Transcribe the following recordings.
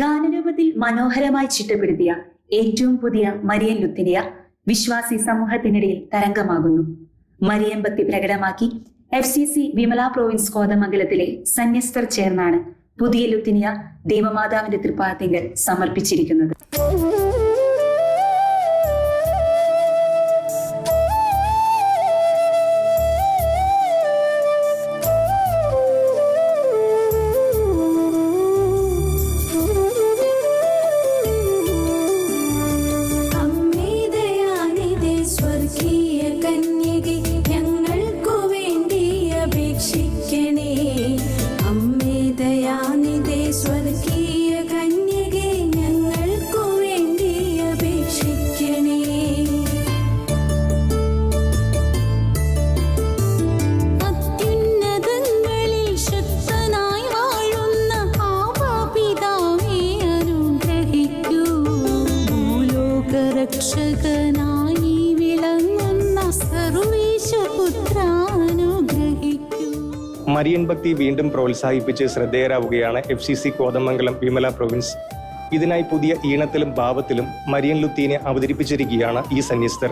ഗാനരൂപത്തിൽ മനോഹരമായി ചിട്ടപ്പെടുത്തിയ ഏറ്റവും പുതിയ മരിയൻ ലുത്തിനിയ വിശ്വാസി സമൂഹത്തിനിടയിൽ തരംഗമാകുന്നു. മരിയൻ ഭക്തി പ്രകടമാക്കി F C C Vimala province കോതമംഗലത്തിലെ സന്യസ്തർ ചേർന്നാണ് പുതിയ ലുത്തിനിയ ദേവമാതാവിന്റെ തൃപ്പാദത്തിങ്കൽ സമർപ്പിച്ചിരിക്കുന്നത്. മരിയൻ ഭക്തി വീണ്ടും പ്രോത്സാഹിപ്പിച്ച് ശ്രദ്ധേയരാവുകയാണ് F C C Kothamangalam Vimala province ഇതിനായി പുതിയ ഈണത്തിലും ഭാവത്തിലും മരിയൻ ലുത്തീനെ അവതരിപ്പിച്ചിരിക്കുകയാണ് ഈ സന്യസ്തർ.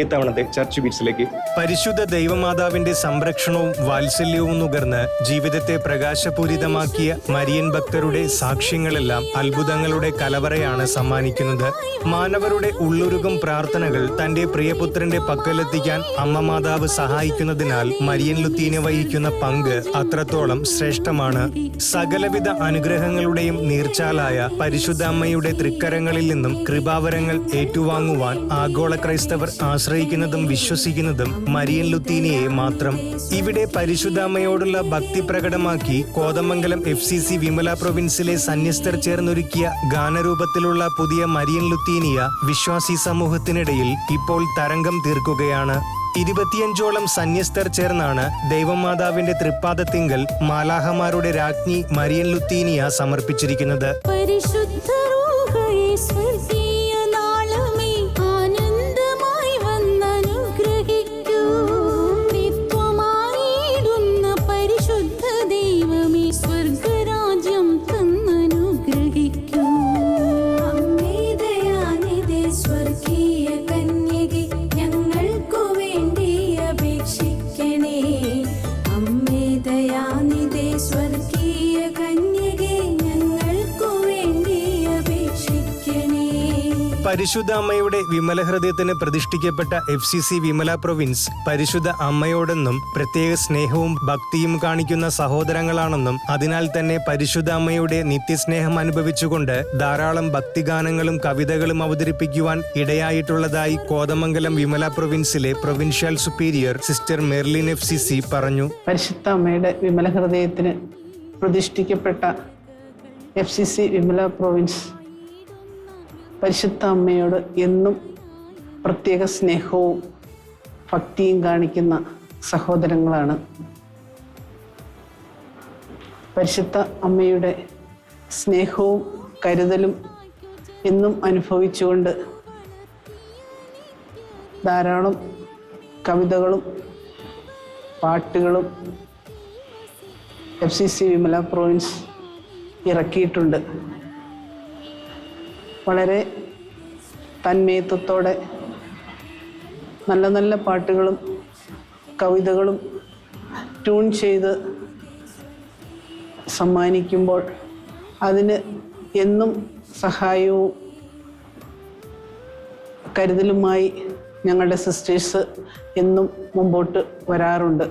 ഇത്തവണത്തെ ചർച്ച് ബീച്ചിലേക്ക്. പരിശുദ്ധ ദൈവമാതാവിന്റെ സംരക്ഷണവും വാത്സല്യവും നുകർന്ന് ജീവിതത്തെ പ്രകാശപൂരിതമാക്കിയ മരിയൻ ഭക്തരുടെ സാക്ഷ്യങ്ങളെല്ലാം അത്ഭുതങ്ങളുടെ കലവറയാണ് സമ്മാനിക്കുന്നത്. മാനവരുടെ ഉള്ളുരുകും പ്രാർത്ഥനകൾ തന്റെ പ്രിയപുത്രന്റെ പക്കലെത്തിക്കാൻ അമ്മ മാതാവ് സഹായിക്കുന്നതിനാൽ മരിയൻ ലുത്തീനെ വഹിക്കുന്ന പങ്ക് അത്രത്തോളം ശ്രേഷ്ഠമാണ്. സകലവിധ അനുഗ്രഹങ്ങളുടെയും നീർച്ചാലായ പരിശുദ്ധ അമ്മയുടെ തൃക്കരങ്ങളിൽ നിന്നും കൃപാവരങ്ങൾ ഏറ്റുവാങ്ങുവാൻ ആഗോള ക്രൈസ്തവർ ആശ്രയിക്കുന്നതും വിശ്വസിക്കുന്നതും മരിയൻ ലുത്തീനിയെ മാത്രം ഇവിടെ പരിശുദ്ധ അമ്മയോടുള്ള ഭക്തി പ്രകടമാക്കി Kothamangalam F C C Vimala പ്രൊവിൻസിലെ സന്യസ്തർ ചേർന്നൊരുക്കിയ ഗാനരൂപത്തിലുള്ള പുതിയ മരിയൻ ലുത്തീനിയ വിശ്വാസി സമൂഹത്തിനിടയിൽ ഇപ്പോൾ തരംഗം തീർക്കുകയാണ്. ഇരുപത്തിയഞ്ചോളം സന്യസ്തർ ചേർന്നാണ് ദൈവമാതാവിന്റെ തൃപ്പാദത്തിങ്കൽ മാലാഹമാരുടെ രാജ്ഞി മരിയൻ ലുത്തീനിയ സമർപ്പിച്ചിരിക്കുന്നത്. പരിശുദ്ധ പരിശുദ്ധ അമ്മയുടെ വിമല ഹൃദയത്തിന് പ്രതിഷ്ഠിക്കപ്പെട്ട F C C Vimala province പരിശുദ്ധ അമ്മയോടെന്നും പ്രത്യേക സ്നേഹവും ഭക്തിയും കാണിക്കുന്ന സഹോദരങ്ങളാണെന്നും അതിനാൽ തന്നെ പരിശുദ്ധ അമ്മയുടെ നിത്യസ്നേഹം അനുഭവിച്ചുകൊണ്ട് ധാരാളം ഭക്തിഗാനങ്ങളും കവിതകളും അവതരിപ്പിക്കുവാൻ ഇടയായിട്ടുള്ളതായി Kothamangalam Vimala പ്രൊവിൻസിലെ provincial superior sister Merlin F C C പറഞ്ഞു. പരിശുദ്ധ അമ്മയുടെ വിമല ഹൃദയത്തിന് പ്രതിഷ്ഠിക്കപ്പെട്ട F C C Vimala province പരിശുദ്ധ അമ്മയോട് എന്നും പ്രത്യേക സ്നേഹവും ഭക്തിയും കാണിക്കുന്ന സഹോദരങ്ങളാണ്. പരിശുദ്ധ അമ്മയുടെ സ്നേഹവും കരുതലും എന്നും അനുഭവിച്ചുകൊണ്ട് ധാരാളം കവിതകളും പാട്ടുകളും F C C Vimala province ഇറക്കിയിട്ടുണ്ട്. വളരെ തന്മയത്വത്തോടെ നല്ല നല്ല പാട്ടുകളും കവിതകളും ട്യൂൺ ചെയ്ത് സമ്മാനിക്കുമ്പോൾ അതിന് എന്നും സഹായവും കരുതലുമായി ഞങ്ങളുടെ സിസ്റ്റേഴ്സ് എന്നും മുമ്പോട്ട് വരാറുണ്ട്.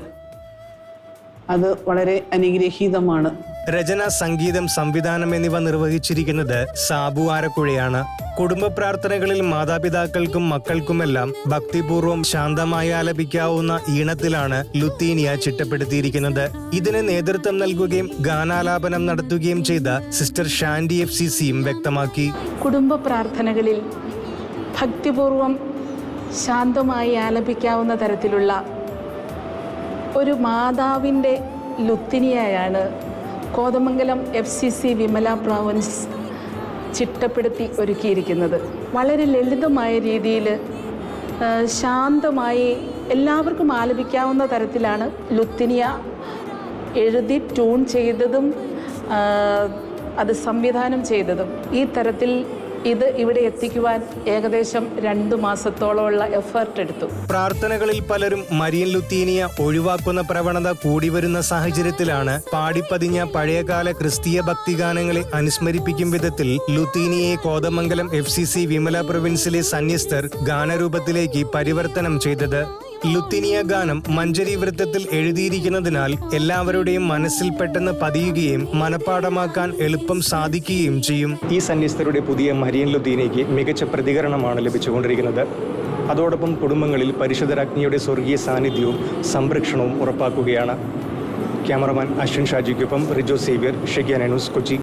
അത് വളരെ അനുഗ്രഹീതമാണ്. രചന സംഗീതം സംവിധാനം എന്നിവ നിർവഹിച്ചിരിക്കുന്നത് സാബു ആരക്കുഴയാണ്. കുടുംബ പ്രാർത്ഥനകളിൽ മാതാപിതാക്കൾക്കും മക്കൾക്കുമെല്ലാം ഭക്തിപൂർവം ശാന്തമായി ആലപിക്കാവുന്ന ഈണത്തിലാണ് ലുത്തീനിയ ചിട്ടപ്പെടുത്തിയിരിക്കുന്നത്. ഇതിന് നേതൃത്വം നൽകുകയും ഗാനാലാപനം നടത്തുകയും ചെയ്ത സിസ്റ്റർ ഷാൻഡി എഫ് സി സിയും വ്യക്തമാക്കി. കുടുംബ പ്രാർത്ഥനകളിൽ ഭക്തിപൂർവം ശാന്തമായി ആലപിക്കാവുന്ന തരത്തിലുള്ള ഒരു മാതാവിന്റെ ലുത്തിനിയായാണ് Kothamangalam F C C Vimala province ചിട്ടപ്പെടുത്തി ഒരുക്കിയിരിക്കുന്നത്. വളരെ ലളിതമായ രീതിയിൽ ശാന്തമായി എല്ലാവർക്കും ആലപിക്കാവുന്ന തരത്തിലാണ് ലുത്തിനിയ എഴുതി ട്യൂൺ ചെയ്തതും അത് സംവിധാനം ചെയ്തതും. ഈ തരത്തിൽ ഇത് ഇവിടെ എത്തിക്കുവാൻ ഏകദേശം രണ്ടു മാസത്തോളമുള്ള എഫേർട്ട് എടുത്തു. പ്രാർത്ഥനകളിൽ പലരും മരിയൻ ലുത്തീനിയ ഒഴിവാക്കുന്ന പ്രവണത കൂടി വരുന്ന സാഹചര്യത്തിലാണ് പാടിപ്പതിഞ്ഞ പഴയകാല ക്രിസ്തീയ ഭക്തിഗാനങ്ങളെ അനുസ്മരിപ്പിക്കും വിധത്തിൽ ലുത്തീനിയെ Kothamangalam F C C Vimala പ്രൊവിൻസിലെ സന്യസ്തർ ഗാനരൂപത്തിലേക്ക് പരിവർത്തനം ചെയ്തത്. ലുത്തിനിയ ഗാനം മഞ്ചരി വൃത്തത്തിൽ എഴുതിയിരിക്കുന്നതിനാൽ എല്ലാവരുടെയും മനസ്സിൽ പെട്ടെന്ന് പതിയുകയും മനഃപ്പാടമാക്കാൻ എളുപ്പം സാധിക്കുകയും ചെയ്യും. ഈ സന്യസ്തരുടെ പുതിയ മരിയൻ ലുത്തീനയ്ക്ക് മികച്ച പ്രതികരണമാണ് ലഭിച്ചുകൊണ്ടിരിക്കുന്നത്. അതോടൊപ്പം കുടുംബങ്ങളിൽ പരിശുദ്ധരാജ്ഞിയുടെ സ്വർഗീയ സാന്നിധ്യവും സംരക്ഷണവും ഉറപ്പാക്കുകയാണ്. Cameraman Ashwin ഷാജിക്കൊപ്പം Rijo Xavier Shekinah news Kochi.